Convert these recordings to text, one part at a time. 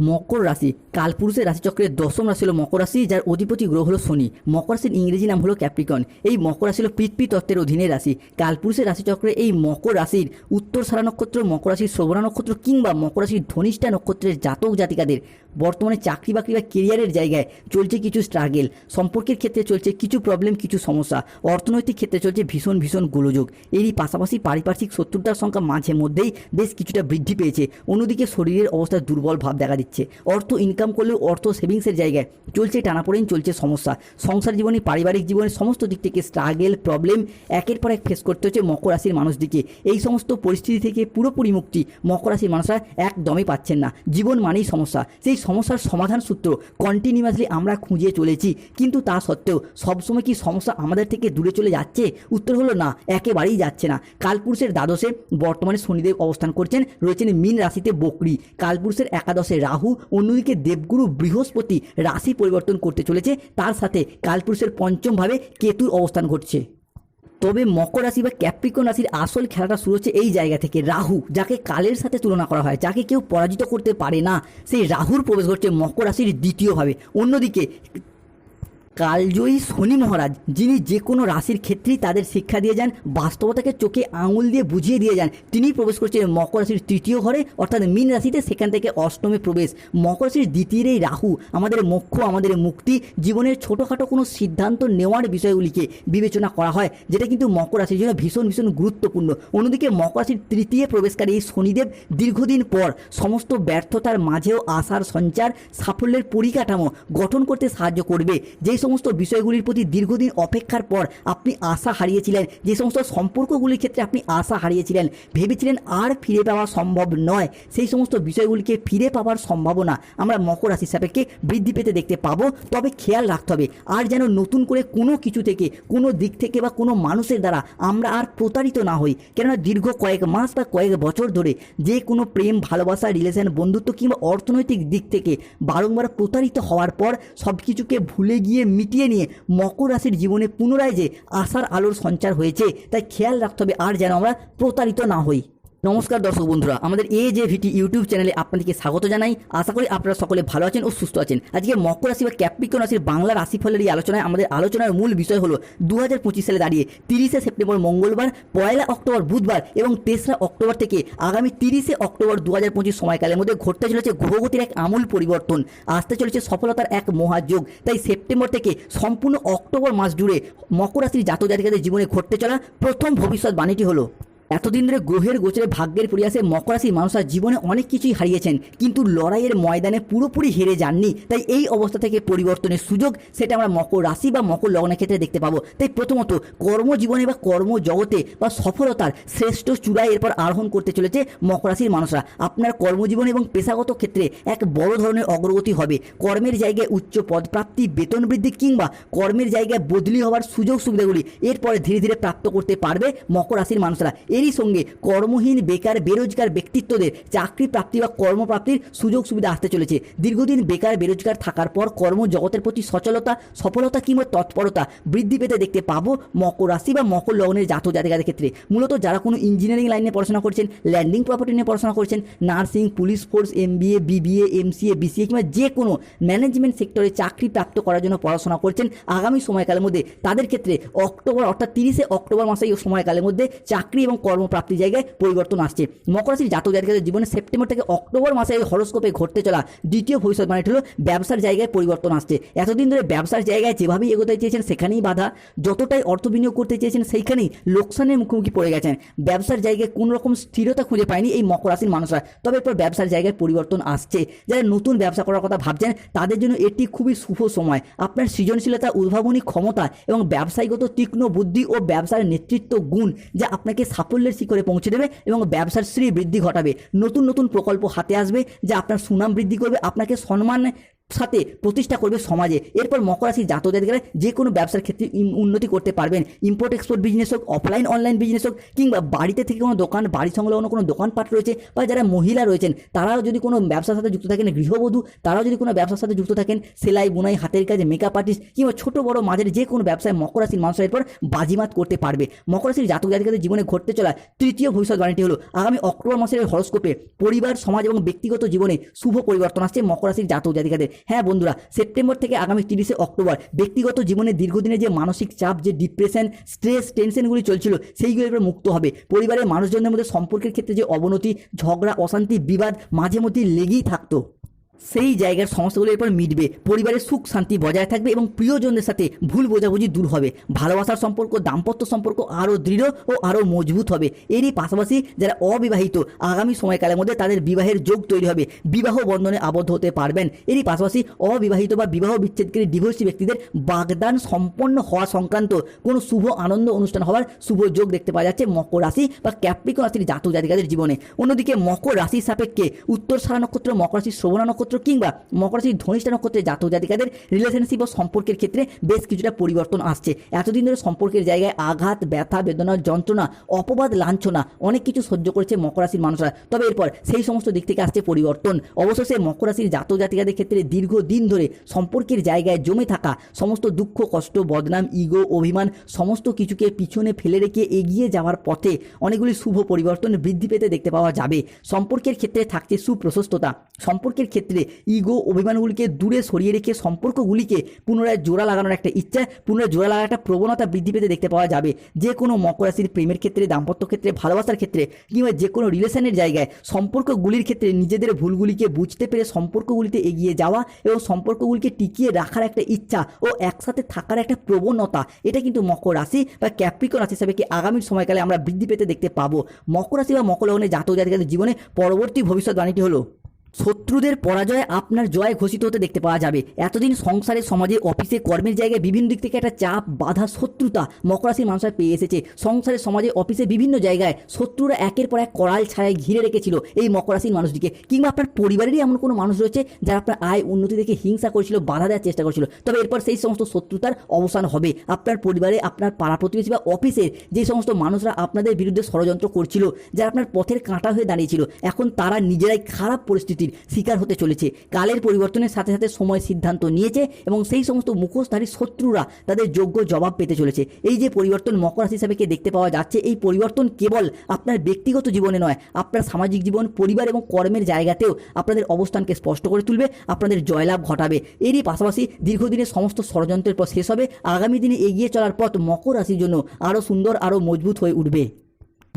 মকর রাশি। কালপুরুষের রাশিচক্রের দশম রাশি হলো মকর রাশি, যার অধিপতি গ্রহ হলো শনি। মকর রাশির ইংরেজি নাম হলো ক্যাপ্রিকন। এই মকর রাশি হলো পৃথ্বী তত্ত্বের অধীনে রাশি। কালপুরুষের রাশিচক্রে এই মকর রাশির উত্তর সারা নক্ষত্র, মকর রাশির শ্রবণা নক্ষত্র কিংবা মকর রাশির ধনিষ্ঠা নক্ষত্রের জাতক জাতিকাদের। বর্তমানে চাকরি বাকরি বা কেরিয়ারের জায়গায় চলছে কিছু স্ট্রাগেল সম্পর্কের ক্ষেত্রে চলছে কিছু প্রবলেম কিছু সমস্যা। অর্থনৈতিক ক্ষেত্রে চলছে ভীষণ ভীষণ গোলযোগ। এরই পাশাপাশি পারিপার্শ্বিক শত্রুতার সংখ্যা মাঝে মধ্যেই বেশ কিছুটা বৃদ্ধি পেয়েছে। অন্যদিকে শরীরের অবস্থা দুর্বল ভাব দেখা অর্থ ইনকাম করলেও অর্থ সেভিংসের জায়গায়। চলছে টানাপোড়েন, চলছে সমস্যা। সংসার জীবনে, পারিবারিক জীবনে সমস্ত দিক থেকে স্ট্রাগেল প্রবলেম একের পর এক ফেস করতে হচ্ছে মকর রাশির মানুষদিকে। এই সমস্ত পরিস্থিতি থেকে পুরোপুরি মুক্তি মকর রাশির মানুষরা একদমই পাচ্ছেন না। জীবন মানেই সমস্যা। সেই সমস্যার সমাধান সূত্র কন্টিনিউয়াসলি আমরা খুঁজে চলেছি। কিন্তু তা সত্ত্বেও সবসময় কি সমস্যা আমাদের থেকে দূরে চলে যাচ্ছে? উত্তর হলো না, একেবারেই যাচ্ছে না। কালপুরুষের দ্বাদশে বর্তমানে শনিদেব অবস্থান করছেন, রয়েছেন মীন রাশিতে বকরি। কালপুরুষের একাদশে রাহু অন্যদিকে দেবগুরু বৃহস্পতি রাশি পরিবর্তন করতে চলেছে। তার সাথে কালপুরুষের পঞ্চমভাবে কেতুর অবস্থান ঘটছে। তবে মকর রাশি বা ক্যাপ্রিকন রাশির আসল খেলাটা শুরু হচ্ছে এই জায়গা থেকে। রাহু, যাকে কালের সাথে তুলনা করা হয়, যাকে কেউ পরাজিত করতে পারে না, সেই রাহুর প্রবেশ ঘটছে মকর রাশির দ্বিতীয়ভাবে। অন্যদিকে কালজয়ী শনি মহারাজ, যিনি যে কোনো রাশির ক্ষেত্রেই তাদের শিক্ষা দিয়ে যান, বাস্তবতাকে চোখে আঙুল দিয়ে বুঝিয়ে দিয়ে যান তিনি প্রবেশ করছেন মকর রাশির তৃতীয় ঘরে, অর্থাৎ মীন রাশিতে, সেখান থেকে অষ্টমে প্রবেশ। মকর রাশির দ্বিতীয় এই রাহু, আমাদের মোক্ষ, আমাদের মুক্তি, জীবনের ছোটোখাটো কোনো সিদ্ধান্ত নেওয়ার বিষয়গুলিকে বিবেচনা করা হয়, যেটা কিন্তু মকর রাশির জন্য ভীষণ ভীষণ গুরুত্বপূর্ণ। অন্যদিকে মকর রাশির তৃতীয় প্রবেশকারী এই শনিদেব, দীর্ঘদিন পর সমস্ত ব্যর্থতার মাঝেও আশার সঞ্চার, সাফল্যের পরিকাঠামো গঠন করতে সাহায্য করবে। যেই সমস্ত বিষয়গুলির প্রতি দীর্ঘদিন অপেক্ষার পর আপনি আশা হারিয়েছিলেন। যে সমস্ত সম্পর্কগুলির ক্ষেত্রে আপনি আশা হারিয়েছিলেন। ভেবেছিলেন আর ফিরে পাওয়া সম্ভব নয়। সেই সমস্ত বিষয়গুলিকে ফিরে পাওয়ার সম্ভাবনা আমরা মকর রাশির সাপেক্ষে বৃদ্ধি পেতে দেখতে পাবো। তবে খেয়াল রাখতে হবে, আর যেন নতুন করে কোনো কিছু থেকে, কোনো দিক থেকে বা কোনো মানুষের দ্বারা আমরা আর প্রতারিত না হই। কেননা দীর্ঘ কয়েক মাস বা কয়েক বছর ধরে যে কোনো প্রেম, ভালোবাসা রিলেশন বন্ধুত্ব কিংবা অর্থনৈতিক দিক থেকে বারংবার প্রতারিত হওয়ার পর সব কিছুকে ভুলে গিয়ে মিটিয়ে নিয়ে মকর রাশির জীবনে পুনরায় যে আশার আলোর সঞ্চার হয়েছে, তাই খেয়াল রাখতে হবে আর যেন আমরা প্রতারিত না হই। নমস্কার দর্শক বন্ধুরা, আমাদের এ যে ভিটি ইউটিউব চ্যানেলে আপনাদেরকে স্বাগত জানাই। আশা করি আপনারা সকলে ভালো আছেন ও সুস্থ আছেন। আজকে মকর রাশি বা ক্যাপ্রিকন রাশির বাংলা রাশিফলের এই আলোচনায় আমাদের আলোচনার মূল বিষয় হলো দু হাজার পঁচিশ সালে দাঁড়িয়ে তিরিশে সেপ্টেম্বর মঙ্গলবার, পয়লা অক্টোবর বুধবার এবং তেসরা অক্টোবর থেকে আগামী তিরিশে অক্টোবর দু হাজার পঁচিশ সময়কালের মধ্যে ঘটতে চলেছে গ্রহগতির এক আমূল পরিবর্তন। আসতে চলেছে সফলতার এক মহাযোগ। তাই সেপ্টেম্বর থেকে সম্পূর্ণ অক্টোবর মাস জুড়ে মকর রাশির জাতক জাতিকাদের জীবনে ঘটতে চলা প্রথম ভবিষ্যৎ বাণীটি হলো এতদিন ধরে গ্রহের গোচরে ভাগ্যের পরিয়াসে মকর রাশির মানুষরা জীবনে অনেক কিছুই হারিয়েছেন, কিন্তু লড়াইয়ের ময়দানে পুরোপুরি হেরে যাননি। তাই এই অবস্থা থেকে পরিবর্তনের সুযোগ সেটা আমরা মকর রাশি বা মকর লগ্নের ক্ষেত্রে দেখতে পাবো। তাই প্রথমত কর্মজীবনে বা কর্মজগতে বা সফলতার শ্রেষ্ঠ চূড়ায় এরপর আরোহণ করতে চলেছে মকর রাশির মানুষরা। আপনার কর্মজীবন এবং পেশাগত ক্ষেত্রে এক বড় ধরনের অগ্রগতি হবে। কর্মের জায়গায় উচ্চ পদপ্রাপ্তি বেতন বৃদ্ধি কিংবা কর্মের জায়গায় বদলি হওয়ার সুযোগ সুবিধাগুলি এরপরে ধীরে ধীরে প্রাপ্ত করতে পারবে মকর রাশির মানুষরা। এরই সঙ্গে কর্মহীন, বেকার, বেরোজগার ব্যক্তিত্বদের চাকরি প্রাপ্তি বা কর্মপ্রাপ্তির সুযোগ সুবিধা আসতে চলেছে। দীর্ঘদিন বেকার, বেরোজগার থাকার পর কর্মজগতের প্রতি সচলতা, সফলতা কিংবা তৎপরতা বৃদ্ধি পেতে দেখতে পাবো মকর রাশি বা মকর লগ্নের জাতক জাতিকাদের ক্ষেত্রে। মূলত যারা কোনো ইঞ্জিনিয়ারিং লাইনে পড়াশোনা করছেন ল্যান্ডিং প্রপার্টি নিয়ে পড়াশোনা করছেন nursing police force MBA BBA MCA BCA কিংবা যে কোনো ম্যানেজমেন্ট সেক্টরে চাকরি প্রাপ্ত করার জন্য পড়াশোনা করছেন, আগামী সময়কালের মধ্যে তাদের ক্ষেত্রে অক্টোবর অর্থাৎ তিরিশে অক্টোবর মাসে এই সময়কালের মধ্যে চাকরি এবং কর্মপ্রাপ্তির জায়গায় পরিবর্তন আসছে। মকর রাশির জাতক জাতিকাদের জীবনে সেপ্টেম্বর থেকে অক্টোবর মাসে এই হরস্কোপে ঘটতে চলা দ্বিতীয় ভবিষ্যৎবাণীটি হলো ব্যবসার জায়গায় পরিবর্তন আসছে। এতদিন ধরে ব্যবসার জায়গায় যেভাবেই এগোতে চেয়েছেন সেখানেই বাধা, যতটাই অর্থ বিনিয়োগ করতে চেয়েছেন সেইখানেই লোকসানের মুখোমুখি পড়ে গেছেন। ব্যবসার জায়গায় কোনো রকম স্থিরতা খুঁজে পায়নি এই মকর রাশির মানুষরা। তবে এরপর ব্যবসার জায়গায় পরিবর্তন আসছে। যারা নতুন ব্যবসা করার কথা ভাবছেন, তাদের জন্য এটি খুবই শুভ সময়। আপনার সৃজনশীলতা, উদ্ভাবনী ক্ষমতা এবং ব্যবসায়িগত তীক্ষ্ণ বুদ্ধি ও ব্যবসার নেতৃত্ব গুণ যা আপনাকে সাফল্যের শিখরে পৌঁছে দেবে এবং ব্যবসার শ্রী বৃদ্ধি ঘটাবে। নতুন নতুন প্রকল্প হাতে আসবে যা আপনার সুনাম বৃদ্ধি করবে, আপনাকে সম্মান সাথে প্রতিষ্ঠা করবে সমাজে। এরপর মকর রাশির জাতক জাতিকারা যে কোনো ব্যবসার ক্ষেত্রে উন্নতি করতে পারবেন। ইম্পোর্ট এক্সপোর্ট বিজনেস হোক অফলাইন অনলাইন বিজনেস হোক, কিংবা বাড়িতে থেকে কোনো দোকান, বাড়ি সংলগ্ন কোনো দোকানপাট রয়েছে, বা যারা মহিলা রয়েছেন, তারাও যদি কোনো ব্যবসার সাথে যুক্ত থাকেন, গৃহবধূ, তারাও যদি কোনো ব্যবসার সাথে যুক্ত থাকেন, সেলাই, বুনাই, হাতের কাজে মেকআপ আর্টিস্ট কিংবা ছোটো, বড়, মাঝের যে কোনো ব্যবসায় মকর রাশির মানুষরা এরপর বাজিমাত করতে পারবে। মকর রাশির জাতক জাতিকাদের জীবনে ঘটতে চলা তৃতীয় ভবিষ্যৎবাণীটি হলো, আগামী অক্টোবর মাসের হরস্কোপে পরিবার, সমাজ এবং ব্যক্তিগত জীবনে শুভ পরিবর্তন আসছে মকর রাশির জাতক জাতিকাদের। হ্যাঁ বন্ধুরা, সেপ্টেম্বর থেকে আগামী তিরিশে অক্টোবর ব্যক্তিগত জীবনে দীর্ঘদিনের যে মানসিক চাপ, যে ডিপ্রেশন স্ট্রেস টেনশনগুলি চলছিল সেইগুলি এবার মুক্ত হবে। পরিবারের মানুষজনদের মধ্যে সম্পর্কের ক্ষেত্রে যে অবনতি, ঝগড়া, অশান্তি, বিবাদ মাঝে মধ্যে লেগেই থাকতো। সেই জায়গার সমস্যাগুলো এরপর মিটবে। পরিবারের সুখ, শান্তি বজায় থাকবে এবং প্রিয়জনদের সাথে ভুল বোঝাবুঝি দূর হবে। ভালোবাসার সম্পর্ক, দাম্পত্য সম্পর্ক আরও দৃঢ় ও আরও মজবুত হবে। এরই পাশাপাশি যারা অবিবাহিত, আগামী সময়কালের মধ্যে তাদের বিবাহের যোগ তৈরি হবে। বিবাহ বন্ধনে আবদ্ধ হতে পারবেন। এরই পাশাপাশি অবিবাহিত বা বিবাহ বিচ্ছেদকারী ডিভোর্সি ব্যক্তিদের বাগদান সম্পন্ন হওয়া সংক্রান্ত কোনো শুভ আনন্দ অনুষ্ঠান হওয়ার শুভ যোগ দেখতে পাওয়া যাচ্ছে মকর রাশি বা ক্যাপ্রিকন রাশির জাতক জাতিকাদের জীবনে। অন্যদিকে মকর রাশির সাপেক্ষে উত্তর সারা নক্ষত্র, মকর রাশির শ্রবণা নক্ষত্র কিংবা মকর রাশির ধনিষ্ঠা নক্ষত্রের জাতক জাতিকাদের রিলেশনশিপ ও সম্পর্কের ক্ষেত্রে বেশ কিছুটা পরিবর্তন আসছে। এতদিন ধরে সম্পর্কের জায়গায় আঘাত, ব্যথা, বেদনা, যন্ত্রণা, অপবাদ, লাঞ্ছনা অনেক কিছু সহ্য করেছে মকর রাশির মানুষরা। তবে এরপর সেই সমস্ত দিক থেকে আসছে পরিবর্তন। অবশেষে মকর রাশির জাতক জাতিকাদের ক্ষেত্রে দীর্ঘদিন ধরে সম্পর্কের জায়গায় জমে থাকা সমস্ত দুঃখ, কষ্ট, বদনাম, ইগো, অভিমান সমস্ত কিছুকে পিছনে ফেলে রেখে এগিয়ে যাওয়ার পথে অনেকগুলি শুভ পরিবর্তন বৃদ্ধি পেতে দেখতে পাওয়া যাবে। সম্পর্কের ক্ষেত্রে থাকছে সুপ্রশস্ততা। সম্পর্কের ক্ষেত্রে ইগো অভিমানগুলিকে দূরে সরিয়ে রেখে সম্পর্কগুলিকে পুনরায় জোড়া লাগানোর একটা ইচ্ছা, পুনরায় জোড়া লাগানোর একটা প্রবণতা বৃদ্ধি পেতে দেখতে পাওয়া যাবে। যে কোনো মকর রাশির প্রেমের ক্ষেত্রে, দাম্পত্য ক্ষেত্রে, ভালোবাসার ক্ষেত্রে কিংবা যে কোনো রিলেশনের জায়গায় সম্পর্কগুলির ক্ষেত্রে নিজেদের ভুলগুলিকে বুঝতে পেরে সম্পর্কগুলিতে এগিয়ে যাওয়া এবং সম্পর্কগুলিকে টিকিয়ে রাখার একটা ইচ্ছা ও একসাথে থাকার একটা প্রবণতা, এটা কিন্তু মকর রাশি বা ক্যাপ্রিকন রাশি হিসাবে কি আগামী সময়কালে আমরা বৃদ্ধি পেতে দেখতে পাবো। মকর রাশি বা মকর লগ্নের জাতক জাতিকাদের জীবনে পরবর্তী ভবিষ্যৎ ভবিষ্যৎবাণীটি হলো শত্রুদের পরাজয় আপনার জয় ঘোষিত হতে দেখতে পাওয়া যাবে। এতদিন সংসারে, সমাজে, অফিসে, কর্মের জায়গায় বিভিন্ন দিক থেকে একটা চাপ, বাধা, শত্রুতা মকর রাশির মানুষরা পেয়ে এসেছে। সংসারে, সমাজে, অফিসে বিভিন্ন জায়গায় শত্রুরা একের পর এক করাল ছাড়াই ঘিরে রেখেছিল এই মকর রাশির মানুষটিকে। কিংবা আপনার পরিবারেরই এমন কোনো মানুষ রয়েছে যারা আপনার আয় উন্নতি দেখে হিংসা করেছিল, বাধা দেওয়ার চেষ্টা করেছিল। তবে এরপর সেই সমস্ত শত্রুতার অবসান হবে। আপনার পরিবারে, আপনার পাড়া প্রতিবেশী বা অফিসের যে সমস্ত মানুষরা আপনাদের বিরুদ্ধে ষড়যন্ত্র করছিল, যারা আপনার পথের কাঁটা হয়ে দাঁড়িয়েছিল, এখন তারা নিজেরাই খারাপ পরিস্থিতির শিকার হতে চলেছে। কালের পরিবর্তনের সাথে সাথে সময় সিদ্ধান্ত নিয়েছে এবং সেই সমস্ত মুখোশধারী শত্রুরা তাদের যোগ্য জবাব পেতে চলেছে। এই যে পরিবর্তন মকর রাশি হিসাবে কে দেখতে পাওয়া যাচ্ছে, এই পরিবর্তন কেবল আপনার ব্যক্তিগত জীবনে নয়, আপনার সামাজিক জীবন, পরিবার এবং কর্মের জায়গাতেও আপনাদের অবস্থানকে স্পষ্ট করে তুলবে, আপনাদের জয়লাভ ঘটাবে। এরই পাশাপাশি দীর্ঘদিনের সমস্ত ষড়যন্ত্রের পর শেষ হবে। আগামী দিনে এগিয়ে চলার পথ মকর রাশির জন্য আরও সুন্দর আরও মজবুত হয়ে উঠবে।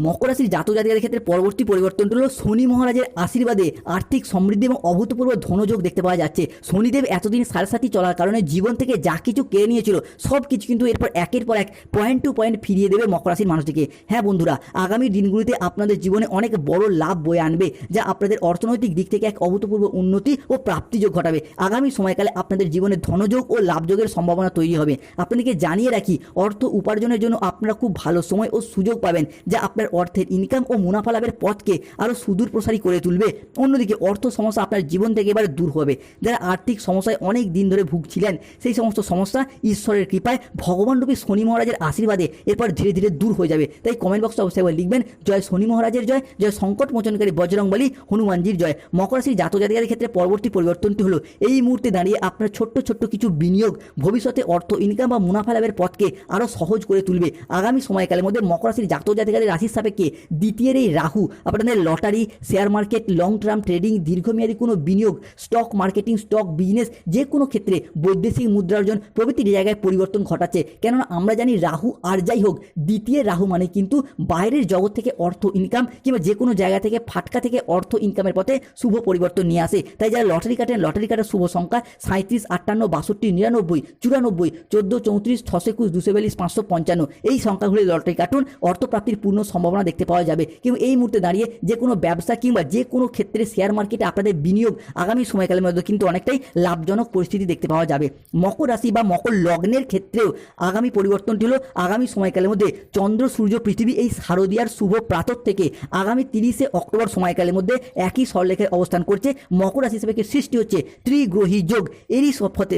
মকর রাশির জাতক জাতিকাদের ক্ষেত্রে পরবর্তী পরিবর্তন হলো শনি মহারাজের আশীর্বাদে আর্থিক সমৃদ্ধি এবং অভূতপূর্ব ধনযোগ দেখতে পাওয়া যাচ্ছে। শনিদেব এতদিন সারসাথী চলার কারণে জীবন থেকে যা কিছু কেড়ে নিয়েছিল, সব কিছু কিন্তু এরপর একের পর এক পয়েন্ট টু পয়েন্ট ফিরিয়ে দেবে মকর রাশির মানুষটিকে। হ্যাঁ বন্ধুরা, আগামী দিনগুলিতে আপনাদের জীবনে অনেক বড় লাভ বয়ে আনবে, যা আপনাদের অর্থনৈতিক দিক থেকে এক অভূতপূর্ব উন্নতি ও প্রাপ্তিযোগ ঘটাবে। আগামী সময়কালে আপনাদের জীবনে ধনযোগ ও লাভযোগের সম্ভাবনা তৈরি হবে। আপনাদেরকে জানিয়ে রাখি, অর্থ উপার্জনের জন্য আপনারা খুব ভালো সময় ও সুযোগ পাবেন, যা আপনার অর্থের ইনকাম ও মুনাফা লাভের পথকে আরও সুদূর প্রসারী করে তুলবে। অন্যদিকে অর্থ সমস্যা আপনার জীবন থেকে এবারে দূর হবে। যারা আর্থিক সমস্যায় অনেক দিন ধরে ভুগছিলেন, সেই সমস্ত সমস্যা ঈশ্বরের কৃপায় ভগবানরূপী শনি মহারাজের আশীর্বাদে এরপর ধীরে ধীরে দূর হয়ে যাবে। তাই কমেন্ট বক্সে অবশ্যই একবার লিখবেন, জয় শনি মহারাজের জয় জয় সংকট মোচনকারী বজরংবলী হনুমানজির জয়। মকর রাশির জাত জাতিকাদের ক্ষেত্রে পরবর্তী পরিবর্তনটি হলো, এই মুহূর্তে দাঁড়িয়ে আপনার ছোট্ট ছোট্ট কিছু বিনিয়োগ ভবিষ্যতে অর্থ, ইনকাম বা মুনাফা লাভের পথকে আরও সহজ করে তুলবে। আগামী সময়কালের মধ্যে মকর রাশির জাত জাতিকাদের রাশির সাপেক্ষে দ্বিতীয়ের এই রাহু আপনাদের lottery share market long term trading দীর্ঘমেয়াদী কোনো বিনিয়োগ স্টক মার্কেটিং স্টক বিজনেস যে কোনো ক্ষেত্রে বৈদেশিক মুদ্রার্জন প্রভৃতির জায়গায় পরিবর্তন ঘটাচ্ছে। কেননা আমরা জানি রাহু আর যাই হোক, দ্বিতীয় রাহু মানে কিন্তু বাইরের জগৎ থেকে অর্থ ইনকাম কিংবা যে কোনো জায়গা থেকে ফাটকা থেকে অর্থ ইনকামের পথে শুভ পরিবর্তন নিয়ে আসে। তাই যারা লটারি কাটেন, লটারি কাটার শুভ সংখ্যা সাঁত্রিশ আটান্ন, বাষট্টি, নিরানব্বই, চুরানব্বই, চোদ্দ, চৌত্রিশ, ছশো একুশ, দুশো বিয়াল্লিশ, পাঁচশো পঞ্চান্ন, এই সংখ্যাগুলি লটারি কাটুন, অর্থপ্রাপ্তির পূর্ণ সম্ভাবনা দেখতে পাওয়া যাবে। কিন্তু এই মুহূর্তে দাঁড়িয়ে যে কোনো ব্যবসা কিংবা যে কোনো ক্ষেত্রে শেয়ার মার্কেটে আপনাদের বিনিয়োগ আগামী সময়কালের মধ্যে কিন্তু অনেকটাই লাভজনক পরিস্থিতি দেখতে পাওয়া যাবে। মকর রাশি বা মকর লগ্নের ক্ষেত্রেও আগামী পরিবর্তনটি হলো আগামী সময়কালের মধ্যে চন্দ্র, সূর্য, পৃথিবী এই শারদীয়ার শুভ প্রাতর থেকে আগামী তিরিশে অক্টোবর সময়কালের মধ্যে একই সরলেখায় অবস্থান করছে। মকর রাশি হিসেবে সৃষ্টি হচ্ছে ত্রিগ্রহী যোগ। এরই সফতে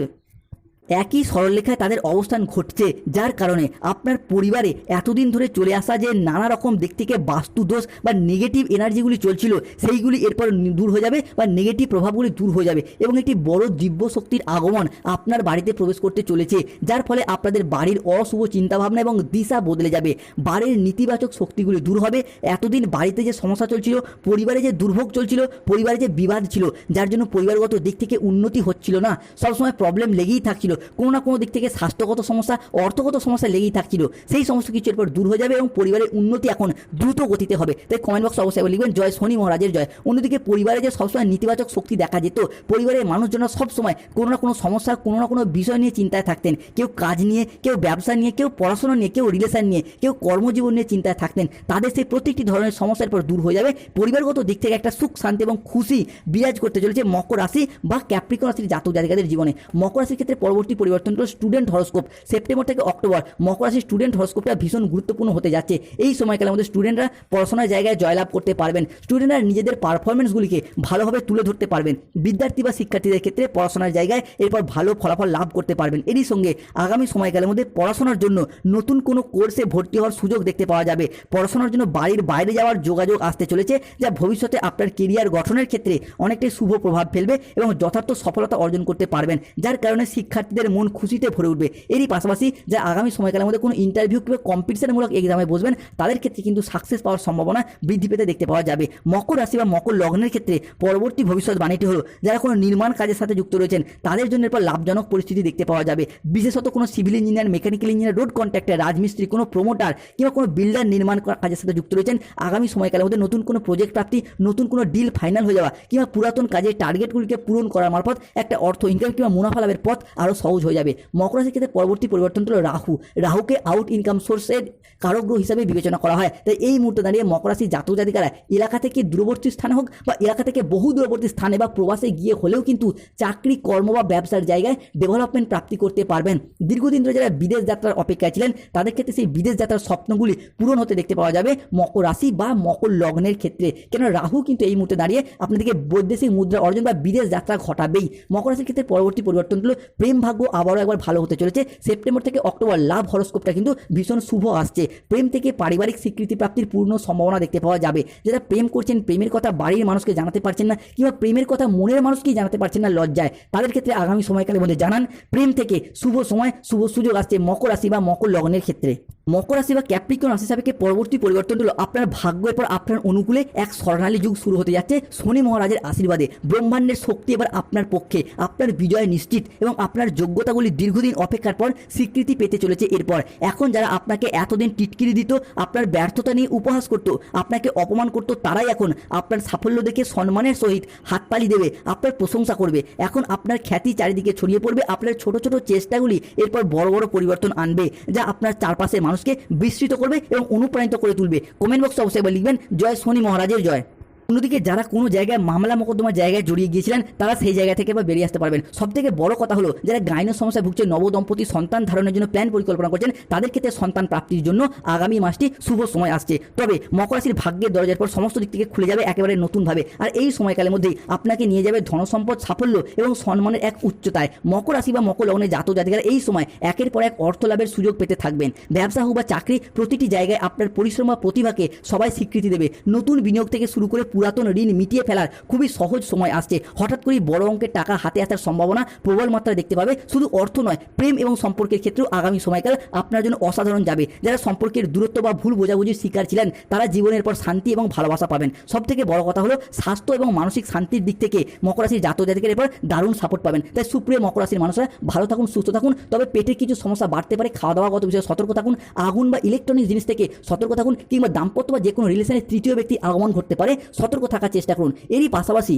একই সরলরেখায় তাদের অবস্থান ঘটছে, যার কারণে আপনার পরিবারে এতদিন ধরে চলে আসা যে নানা রকম দিক থেকে বাস্তু দোষ বা নেগেটিভ এনার্জিগুলি চলছিল, সেইগুলি এরপর দূর হয়ে যাবে বা নেগেটিভ প্রভাবগুলি দূর হয়ে যাবে এবং একটি বড় দিব্য শক্তির আগমন আপনার বাড়িতে প্রবেশ করতে চলেছে, যার ফলে আপনাদের বাড়ির অশুভ চিন্তাভাবনা এবং দিশা বদলে যাবে। বাড়ির নেতিবাচক শক্তিগুলি দূর হবে, এতদিন বাড়িতে যে সমস্যা চলছিল, পরিবারে যে দুর্ভোগ চলছিল, পরিবারে যে বিবাদ ছিল, যার জন্য পরিবারগত দিক থেকে উন্নতি হচ্ছিল না, সবসময় প্রবলেম লেগেই থাকছিল। কোনো না কোনো দিক থেকে স্বাস্থ্যগত সমস্যা, অর্থগত সমস্যা লেগেই থাকছিল। সেই সমস্ত কিছু এরপর দূর হয়ে যাবে এবং পরিবারের উন্নতি এখন দ্রুত গতিতে হবে। তাই কমেন্ট বক্স অবশ্যই লিখবেন, জয় শনি মহারাজের জয়। অন্যদিকে পরিবারে যে সবসময় নেতিবাচক শক্তি দেখা যেত, পরিবারের মানুষজন সবসময় কোনো না কোনো সমস্যা, কোনো না কোনো বিষয় নিয়ে চিন্তায় থাকতেন। কেউ কাজ নিয়ে, কেউ ব্যবসা নিয়ে, কেউ পড়াশোনা নিয়ে, কেউ রিলেশন নিয়ে, কেউ কর্মজীবন নিয়ে চিন্তায় থাকতেন। তাদের সেই প্রত্যেকটি ধরনের সমস্যার পর দূর হয়ে যাবে। পরিবারগত দিক থেকে একটা সুখ, শান্তি এবং খুশি বিরাজ করতে চলেছে মকর রাশি বা ক্যাপ্রিকন রাশির জাতক জাতিকাদের জীবনে। মকর রাশির ক্ষেত্রে পরবর্তী পরিবর্তন হলো স্টুডেন্ট হরস্কোপ সেপ্টেম্বর থেকে অক্টোবর মকর রাশির স্টুডেন্ট হরস্কোপটা ভীষণ গুরুত্বপূর্ণ হতে যাচ্ছে। এই সময়কালের মধ্যে স্টুডেন্টরা পড়াশোনার জায়গায় জয়লাভ করতে পারবেন। স্টুডেন্টরা নিজেদের পারফরমেন্সগুলিকে ভালোভাবে তুলে ধরতে পারবেন। বিদ্যার্থী বা শিক্ষার্থীদের ক্ষেত্রে পড়াশোনার জায়গায় এরপর ভালো ফলাফল লাভ করতে পারবেন। এরই সঙ্গে আগামী সময়কালের মধ্যে পড়াশোনার জন্য নতুন কোনো কোর্সে ভর্তি হওয়ার সুযোগ দেখতে পাওয়া যাবে। পড়াশোনার জন্য বাড়ির বাইরে যাওয়ার যোগাযোগ আসতে চলেছে, যা ভবিষ্যতে আপনার কেরিয়ার গঠনের ক্ষেত্রে অনেকটাই শুভ প্রভাব ফেলবে এবং যথার্থ সফলতা অর্জন করতে পারবেন। যার কারণে শিক্ষার্থীদের মন খুশিতে ভরে উঠবে। এরই পাশাপাশি যা আগামী সময়কালের মধ্যে কোনো ইন্টারভিউ কিংবা কম্পিটিশনমূলক এক্সামে বসবেন, তাদের ক্ষেত্রে কিন্তু সাকসেস পাওয়ার সম্ভাবনা বৃদ্ধি পেতে দেখতে পাওয়া যাবে। মকর রাশি বা মকর লগ্নের ক্ষেত্রে পরবর্তী ভবিষ্যৎবাণীটি হলো, যারা কোনো নির্মাণ কাজের সাথে যুক্ত রয়েছেন, তাদের জন্য এরপর লাভজনক পরিস্থিতি দেখতে পাওয়া যাবে। বিশেষত কোনো civil engineer mechanical engineer road contractor রাজমিস্ত্রি, কোনো প্রমোটার কিংবা কোনো বিল্ডার নির্মাণ কাজের সাথে যুক্ত রয়েছেন, আগামী সময়কালের মধ্যে নতুন কোনো প্রজেক্ট প্রাপ্তি, নতুন কোনো ডিল ফাইনাল হয়ে যাওয়া কিংবা পুরাতন কাজের টার্গেটগুলিকে পূরণ করার মারফত একটা অর্থ ইনকাম কিংবা মুনাফা লাভের পথ আরও সহজ হয়ে যাবে। মকর রাশির ক্ষেত্রে পরবর্তী পরিবর্তন হলো রাহু। রাহুকে আউট ইনকাম সোর্সের কারগ্রহ হিসাবে বিবেচনা করা হয়। তাই এই মুহূর্তে দাঁড়িয়ে মকর রাশির জাতক জাতিকারা এলাকা থেকে দূরবর্তী স্থানে হোক বা এলাকা থেকে বহু দূরবর্তী স্থানে বা প্রবাসে গিয়ে হলেও কিন্তু চাকরি, কর্ম বা ব্যবসার জায়গায় ডেভেলপমেন্ট প্রাপ্তি করতে পারবেন। দীর্ঘদিন ধরে যারা বিদেশ যাত্রার অপেক্ষায় ছিলেন, তাদের ক্ষেত্রে সেই বিদেশ যাত্রার স্বপ্নগুলি পূরণ হতে দেখতে পাওয়া যাবে মকর রাশি বা মকর লগ্নের ক্ষেত্রে। কেন রাহু কিন্তু এই মুহূর্তে দাঁড়িয়ে আপনাদেরকে বৈদেশিক মুদ্রা অর্জন বা বিদেশ যাত্রা ঘটাবেই। মকর রাশির ক্ষেত্রে পরবর্তী পরিবর্তন হলো প্রেম ভাগ্য আবারও একবার ভালো হতে চলেছে। সেপ্টেম্বর থেকে অক্টোবর লাভ হরস্কোপটা কিন্তু ভীষণ শুভ আসছে। প্রেম থেকে পারিবারিক স্বীকৃতি প্রাপ্তির পূর্ণ সম্ভাবনা দেখতে পাওয়া যাবে। যেটা প্রেম করছেন, প্রেমের কথা বাড়ির মানুষকে জানাতে পারছেন না, কিংবা প্রেমের কথা মনের মানুষকেই জানাতে পারছেন না লজ্জায়, তাদের ক্ষেত্রে আগামী সময়কালের মধ্যে জানান, প্রেম থেকে শুভ সময়, শুভ সুযোগ আসছে মকর রাশি বা মকর লগ্নের ক্ষেত্রে। মকর রাশি বা ক্যাপ্রিকন রাশি সাপেক্ষে পরবর্তী পরিবর্তন হলো আপনার ভাগ্যের পর আপনার অনুকূলে এক স্বর্ণালী যুগ শুরু হতে যাচ্ছে শনি মহারাজের আশীর্বাদে। ব্রহ্মাণ্ডের শক্তি এবার আপনার পক্ষে, আপনার বিজয় নিশ্চিত এবং আপনার যোগ্যতাগুলি দীর্ঘদিন অপেক্ষার পর স্বীকৃতি পেতে চলেছে এরপর। এখন যারা আপনাকে এতদিন টিটকিরি দিত, আপনার ব্যর্থতা নিয়ে উপহাস করত, আপনাকে অপমান করত, তারাই এখন আপনার সাফল্য দেখে সম্মানের সহিত হাততালি দেবে, আপনার প্রশংসা করবে। এখন আপনার খ্যাতি চারিদিকে ছড়িয়ে পড়বে, আপনার ছোট ছোট চেষ্টাগুলি এরপর বড় বড় পরিবর্তন আনবে, যা আপনার চারপাশের মানুষকে বিস্তৃত করবে এবং অনুপ্রাণিত করে তুলবে। কমেন্ট বক্সে অবশ্যই লিখবেন। জয় শনি মহারাজের জয়। অন্যদিকে যারা কোনো জায়গায় মামলা মোকদ্দমার জায়গায় জড়িয়ে গিয়েছিলেন, তারা সেই জায়গা থেকে বা বেরিয়ে আসতে পারবেন। সব থেকে বড় কথা হলো, যারা গাইনের সমস্যায় ভুগছে, নবদম্পতি সন্তান ধারণের জন্য প্ল্যান পরিকল্পনা করছেন, তাদের ক্ষেত্রে সন্তান প্রাপ্তির জন্য আগামী মাসটি শুভ সময় আসছে। তবে মকর রাশির ভাগ্যের দরজার পর সমস্ত দিক থেকে খুলে যাবে একেবারে নতুনভাবে। আর এই সময়কালের মধ্যেই আপনাকে নিয়ে যাবে ধনসম্পদ সাফল্য এবং সম্মানের এক উচ্চতায়। মকর রাশি বা মকর লগ্নের জাতক জাতিকারা এই সময় একের পর এক অর্থ লাভের সুযোগ পেতে থাকবেন। ব্যবসা হোক বা চাকরি, প্রতিটি জায়গায় আপনার পরিশ্রম বা প্রতিভাকে সবাই স্বীকৃতি দেবে। নতুন বিনিয়োগ থেকে শুরু করে পুরাতন ঋণ মিটিয়ে ফেলার খুবই সহজ সময় আসছে। হঠাৎ করেই বড় অঙ্কের টাকা হাতে আসার সম্ভাবনা প্রবল মাত্রায় দেখতে পাবে। শুধু অর্থ নয়, প্রেম এবং সম্পর্কের ক্ষেত্রেও আগামী সময়কাল আপনার জন্য অসাধারণ যাবে। যারা সম্পর্কের দূরত্ব বা ভুল বোঝাবুঝির শিকার ছিলেন, তারা জীবনের পর শান্তি এবং ভালোবাসা পাবেন। সব থেকে বড় কথা হলো, স্বাস্থ্য এবং মানসিক শান্তির দিক থেকে মকরাশির জাতক জাতিকের এরপর দারুণ সাপোর্ট পাবেন। তাই সুপ্রিয় মকরাশির মানুষরা ভালো থাকুন, সুস্থ থাকুন। তবে পেটের কিছু সমস্যা বাড়তে পারে। খাওয়া দাওয়াগত বিষয়ে সতর্ক থাকুন। আগুন বা ইলেকট্রনিক জিনিস থেকে সতর্ক থাকুন কিংবা দাম্পত্য বা যে কোনো রিলেশনের তৃতীয় ব্যক্তি আগমন ঘটতে পারে। সতর্ক থাকার চেষ্টা করুন। এরই পাশাপাশি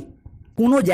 কোনো জায়গায়